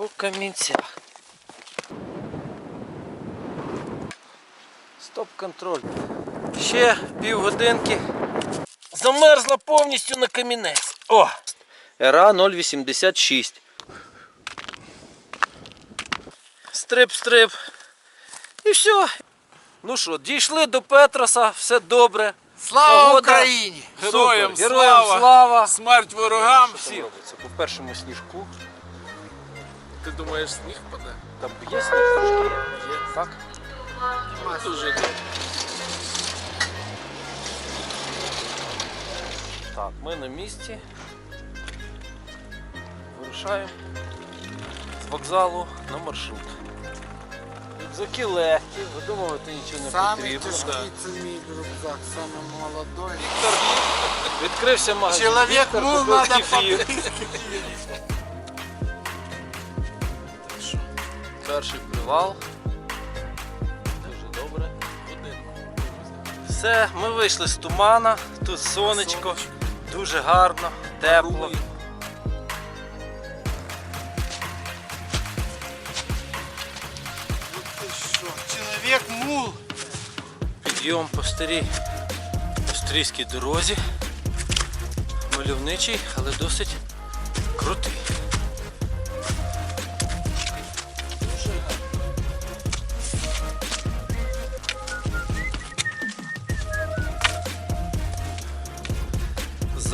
по камінцях. Стоп-контроль. Ще півгодинки. Замерзла повністю на камінець. О! РА 086. Стрип-стрип. І все. Ну що, дійшли до Петроса, все добре. Слава Погода. Україні! Героям Супер. Героям слава! слава. Смерть ворогам! Всім! По першому сніжку. Ти думаєш, сніг паде? Там є сніг трошки є. Так? Дуже добре. Так, ми на місці. Вирушаємо з вокзалу на маршрут. Рюкзаки легкі, видумувати нічого не Самий потрібно. тяжкий це мій рюкзак, самий молодой. Відкрився магазин. Чоловік Віктор, ну купив надо кефір. Перший привал. Дуже добре. Все, ми вийшли з тумана, тут сонечко, дуже гарно, тепло. Чоловік мул. Підйом по старій австрійській дорозі. Мальовничий, але досить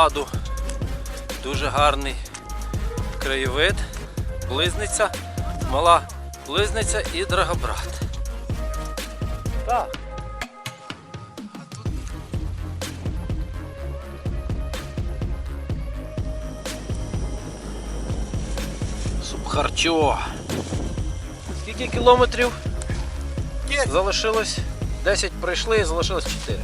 Ззаду дуже гарний краєвид, близниця, мала близниця і драгобрат. Так. Субхарчо. Скільки кілометрів? Залишилось 10 пройшли, залишилось 4.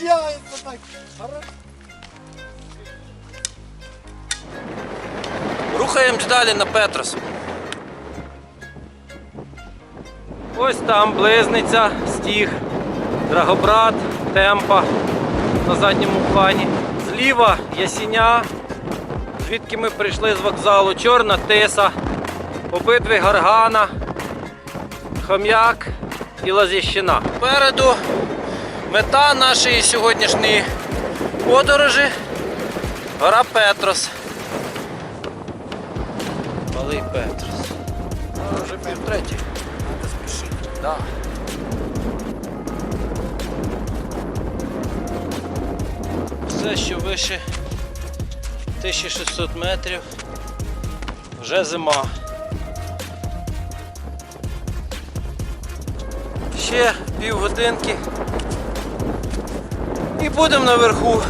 Делается так. Рухаємось далі на Петрос. Ось там близниця, стіг, Драгобрат, темпа на задньому плані. Зліва ясіня, звідки ми прийшли з вокзалу, чорна тиса, обидві гаргана, хом'як і лазіщина. Попереду мета нашої сьогоднішньої подорожі гора Петрос. Малий Петрос. А, вже півтретій. Да. Все, що вище 1600 метрів, вже зима. Ще півгодинки і будемо наверху.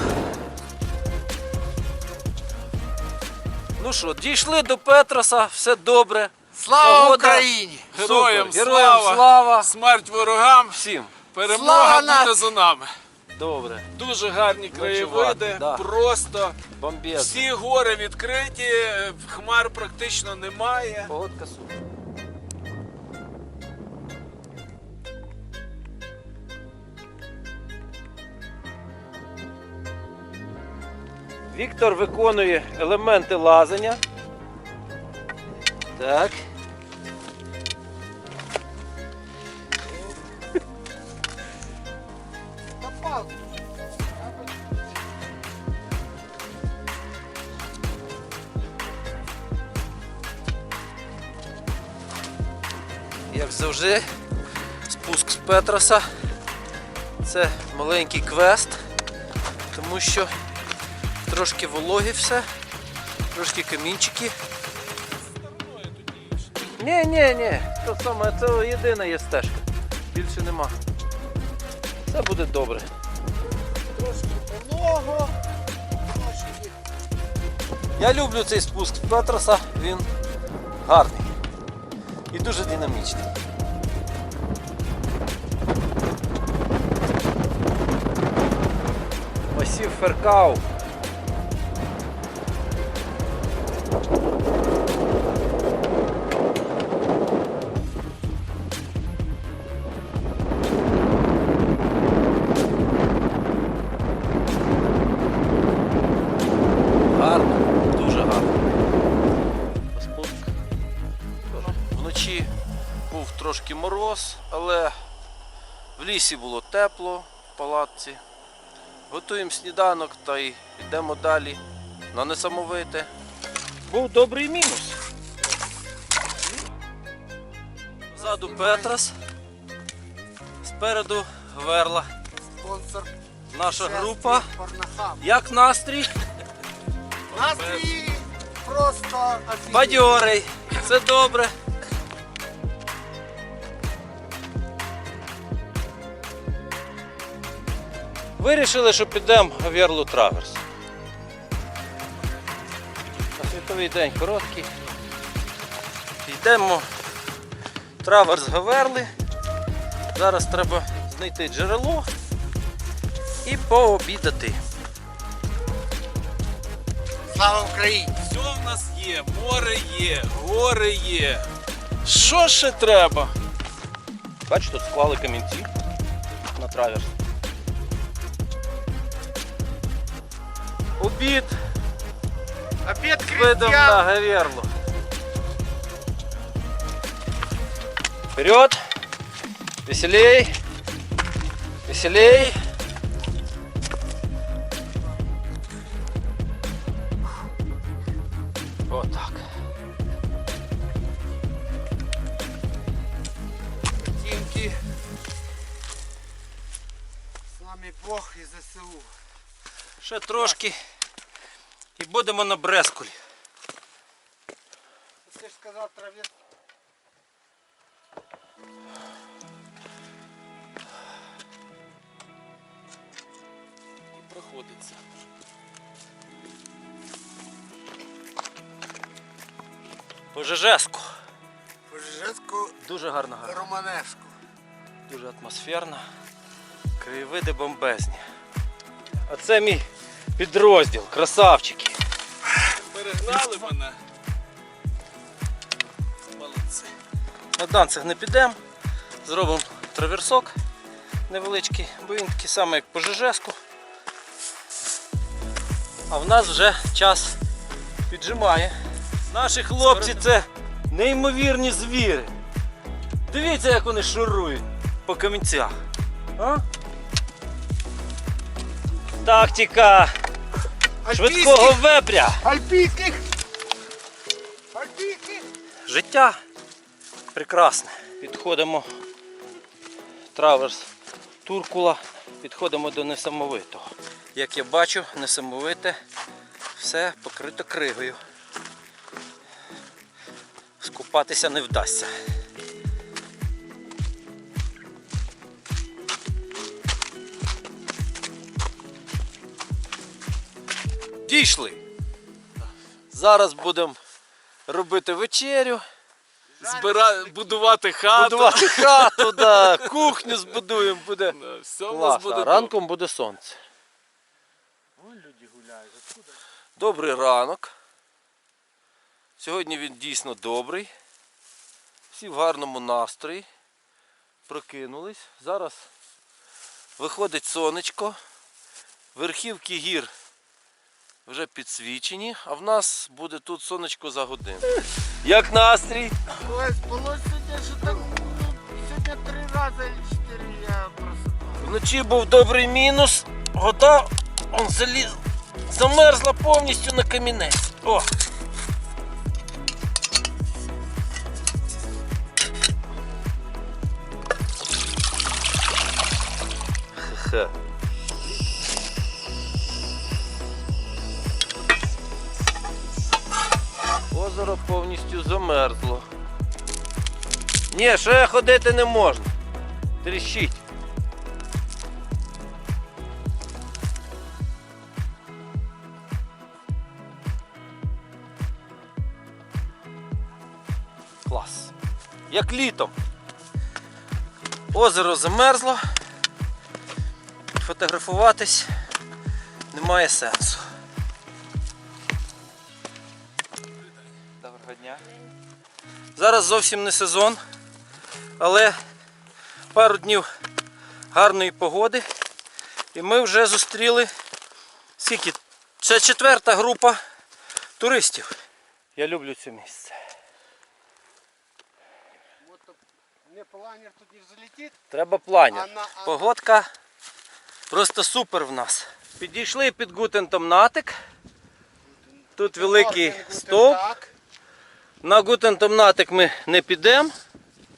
Ну що, дійшли до Петроса, все добре. Слава Погода. Україні! Героям Супер. Героям слава! слава! Смерть ворогам! Всім. Перемога Слава буде за нами! Добре. Дуже гарні краєвиди, да. просто Бомбезно. всі гори відкриті, е, хмар практично немає. Погодка супер. Віктор виконує елементи лазання. Так. Як завжди, спуск з Петроса. Це маленький квест, тому що трошки вологі все, трошки камінчики. Ні, ні, ні, то саме, це єдина є стежка. Більше нема. Все буде добре. Трошки. Трошки. Я люблю цей спуск Петроса, він гарний і дуже динамічний. Масів Феркау. Трошки мороз, але в лісі було тепло в палатці. Готуємо сніданок та й йдемо далі на несамовите. Був добрий мінус. Ззаду Петрас, спереду Верла. Спонсор. Наша група. Як настрій? Настрій просто. Бадьорий. Це добре. Вирішили, що підемо в Верлу Траверс. На світовий день короткий. Йдемо Траверс Гаверли. Зараз треба знайти джерело і пообідати. Слава Україні! Все в нас є, море є, гори є. Що ще треба? Бачиш, тут склали камінці на траверс. Обід Обід з видом на крестьян! Гаверлу. Вперед! Веселей! Веселей! Вот так. Тімки. З нами Бог і ЗСУ. Ще трошки І на Брескулі. Ти ж сказав траві. І проходиться. Пожежеску. Дуже гарна гора. Романешку. Дуже атмосферно. Краєвиди бомбезні. А це мій підрозділ, красавчики. Перегнали мене. Молодці. На данцях не підемо. Зробимо траверсок невеличкий, бо він такий самий, як по Жижеску. А в нас вже час піджимає. Наші хлопці це неймовірні звіри. Дивіться, як вони шурують по камінцях. А? Тактика швидкого вепря. Альпійських! Альпійських! Життя прекрасне. Підходимо траверс Туркула, підходимо до несамовитого. Як я бачу, несамовите все покрито кригою. Скупатися не вдасться. Дійшли. Зараз будемо робити вечерю. Збира... Будувати хату. Будувати хату, да, кухню збудуємо, буде Да, Все в нас класно. буде ранком буде сонце. Вон люди гуляють. Откуда? Добрий ранок. Сьогодні він дійсно добрий. Всі в гарному настрої. Прокинулись. Зараз виходить сонечко. Верхівки гір вже підсвічені, а в нас буде тут сонечко за годину. Як настрій? Ой, спалось сьогодні, що так, ну, сьогодні три рази или чотири я просипав. Вночі був добрий мінус. Вода он заліз, замерзла повністю на камінець. О! Хе-хе. Озеро повністю замерзло. Ні, ще ходити не можна. Тріщить. Клас. Як літом. Озеро замерзло. Фотографуватись немає сенсу. Зараз зовсім не сезон, але пару днів гарної погоди. І ми вже зустріли скільки? Це четверта група туристів. Я люблю це місце. Не планер тут не. Треба планер. Погодка просто супер в нас. Підійшли під Гутентом натик. Тут великий стовп. Так. На Гутентом натик ми не підемо.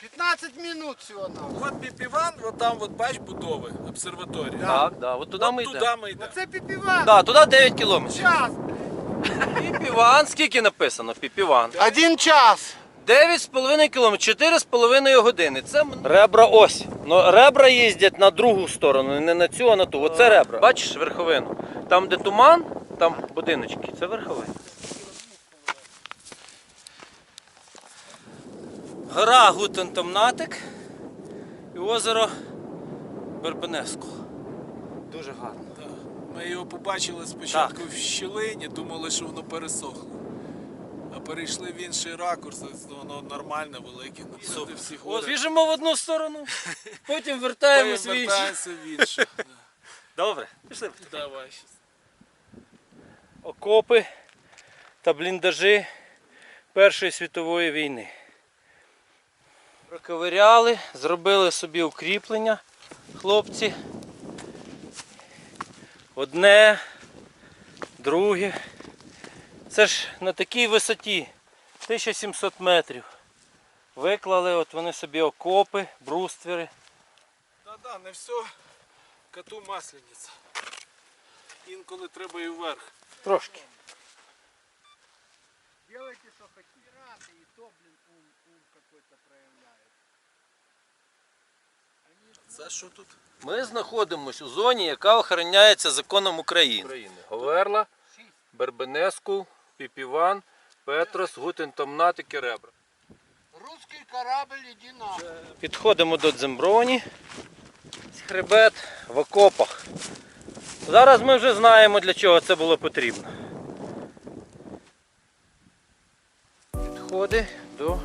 15 минут всего на. От Піпіван, от там от бач будови, обсерваторія. Так, да, от туди От ми туди йдемо. ми йдемо. Оце піпіван. Да, туди 9 кілометрів. Час. Піпіван, скільки написано? Піпіван. Один час. 9,5 км, 4,5 години. Це ребра ось. Ну, ребра їздять на другу сторону, не на цю, а на ту. Оце ребра. Бачиш верховину? Там, де туман, там будиночки. Це верховина. Гора Гутентомнатик і озеро Бербенеско. Дуже гарно. Так. Ми його побачили спочатку в щілині, думали, що воно пересохло. А перейшли в інший ракурс, воно нормальне, велике. От біжимо в одну сторону, потім вертаємось в іншу. Повертаємося в іншу. Добре, пішли. Давай. окопи та бліндажі Першої світової війни. Проковиряли, зробили собі укріплення, хлопці. Одне, друге. Це ж на такій висоті 1700 метрів. Виклали от вони собі окопи, бруствери. Да-да, не все коту маслениця. Інколи треба і вверх. Трошки. Делайте, Це що тут? Ми знаходимося у зоні, яка охороняється законом України. Говерла, Бербенеску, Піпіван, Петрос, Гутентомнатик і Ребра. Русский корабль, иди на. Підходимо до Дземброні. Хребет в окопах. Зараз ми вже знаємо, для чого це було потрібно. Підходи до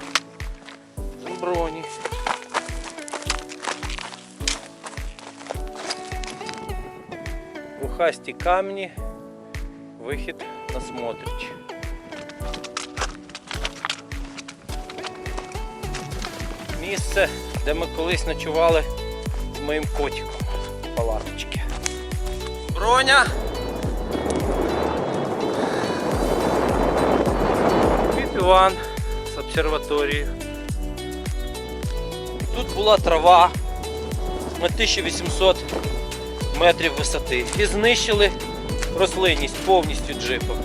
Дземброні. Бухасті камні, вихід на Смотрич. Місце, де ми колись ночували з моїм котиком. Палаточки. Броня. Піпіван з обсерваторії. Тут була трава на 1800 метрів висоти. І знищили рослинність повністю джипом.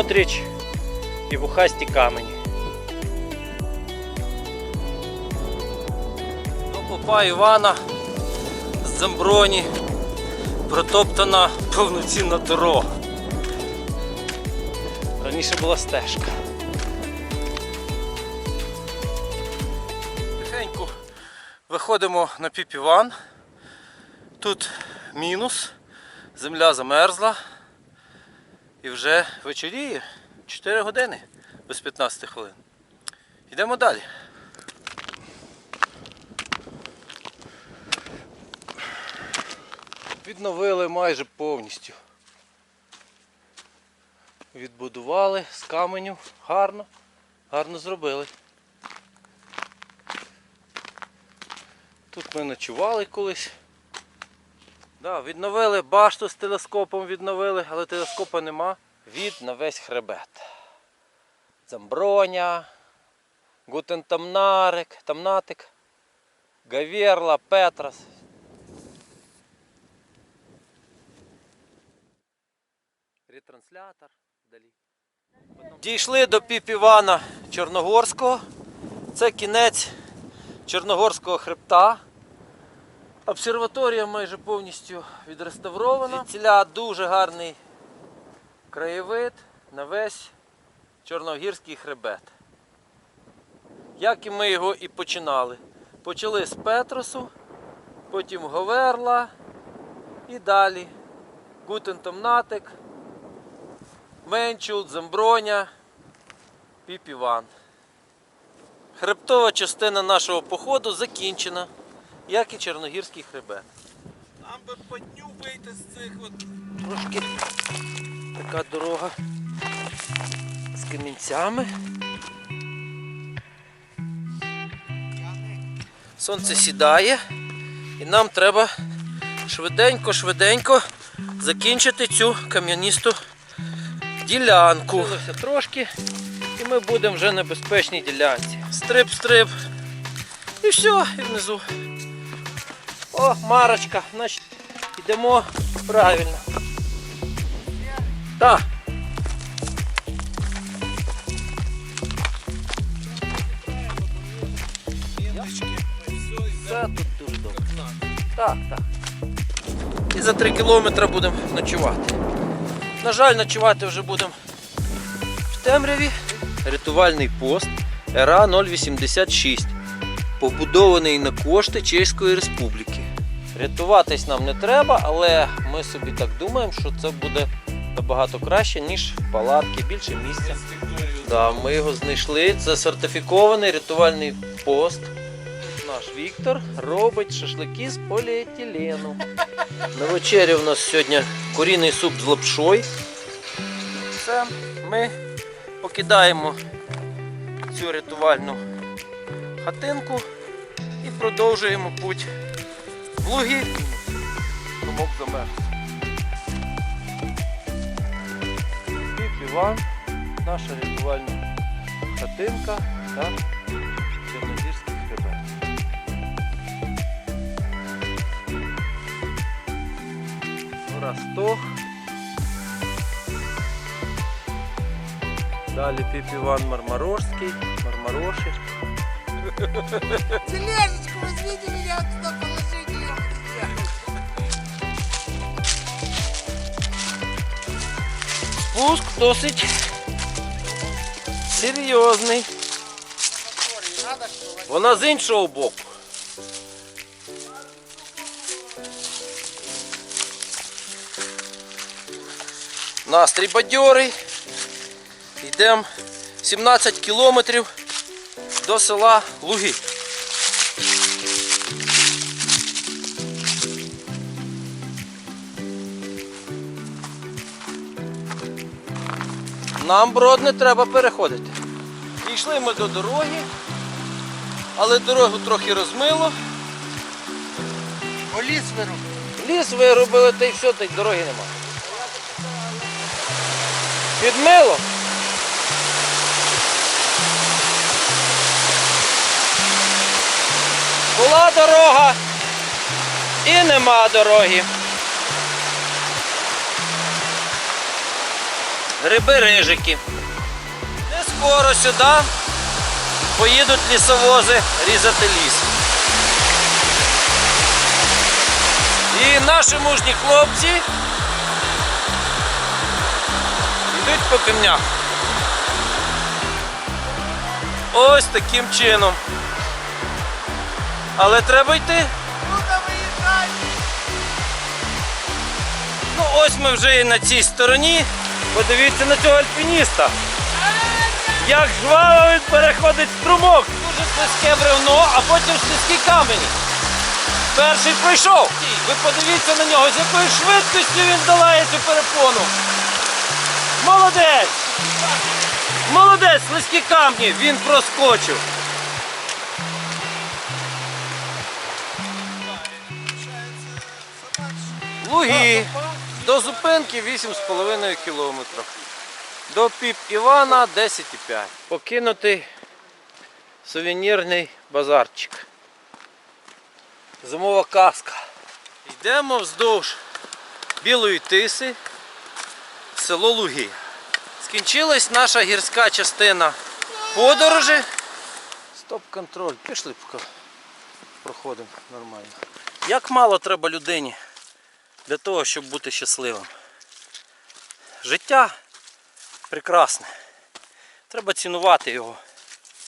Смотрич і вухасті камені. До попа Івана з Дзамброні протоптана повноцінна дорога. Раніше була стежка. Тихенько виходимо на піпіван. Тут мінус, земля замерзла. І вже вечоріє 4 години без 15 хвилин. Йдемо далі. Відновили майже повністю. Відбудували з каменю. Гарно. Гарно зробили. Тут ми ночували колись. Да, відновили башту з телескопом відновили, але телескопа нема. Від на весь хребет. Замброня, Гутентамнарик, Тамнатик, Гаверла, Петрос. Ретранслятор вдалі. Дійшли до Піп-Івана Чорногорського. Це кінець Чорногорського хребта. Обсерваторія майже повністю відреставрована. Ціля дуже гарний краєвид на весь Чорногірський хребет. Як і ми його і починали. Почали з Петросу, потім Говерла і далі. Гутентомнатик, Менчул, Земброня, Піп-Іван. Хребтова частина нашого походу закінчена, як і Чорногірський хребет. Нам би по дню вийти з цих от Трошки така дорога з камінцями. Сонце сідає і нам треба швиденько-швиденько закінчити цю кам'яністу ділянку. Трошки і ми будемо вже на безпечній ділянці. Стрип-стрип. І все, і внизу. О, Марочка, значить, йдемо правильно. Так. тут дуже добре. Так, так. І за 3 кілометри будемо ночувати. На жаль, ночувати вже будемо в темряві. Рятувальний пост РА 086. Побудований на кошти Чеської Республіки. Рятуватись нам не треба, але ми собі так думаємо, що це буде набагато краще, ніж палатки, більше місця. Да, ми його знайшли. Це сертифікований рятувальний пост. Наш Віктор робить шашлики з поліетилену. На вечері у нас сьогодні курінний суп з лапшою. Все, ми покидаємо цю рятувальну хатинку і продовжуємо путь луги. Комок замерз. Піп Іван, наша рятувальна хатинка та Чорногірський хребет. Ростох. Далі Піп Іван Мармарошський, Мармароші. Тележечку возьмите меня туда Спуск досить серйозний. Вона з іншого боку. Настрій бадьорий. Йдемо 17 кілометрів до села Луги. Нам брод не треба переходити. Дійшли ми до дороги, але дорогу трохи розмило. Вырубил. Ліс виробили, та й все, та й дороги нема. Підмило. Була дорога і нема дороги. Гриби рижики. Не скоро сюди поїдуть лісовози різати ліс. І наші мужні хлопці йдуть по камнях. Ось таким чином. Але треба йти. Ну ось ми вже і на цій стороні. Подивіться на цього альпініста. Як жваво він переходить струмок. Дуже слизьке бревно, а потім слизькі камені. Перший пройшов. Ви подивіться на нього, з якою швидкістю він долає цю перепону. Молодець! Молодець, слизькі камні, він проскочив. Луги. До зупинки 8,5 кілометрів. До піп Івана 10,5. Покинутий сувенірний базарчик. Зимова каска. Йдемо вздовж білої тиси, село Луги. Скінчилась наша гірська частина подорожі. Стоп-контроль. Пішли поки проходимо нормально. Як мало треба людині для того, щоб бути щасливим. Життя прекрасне. Треба цінувати його.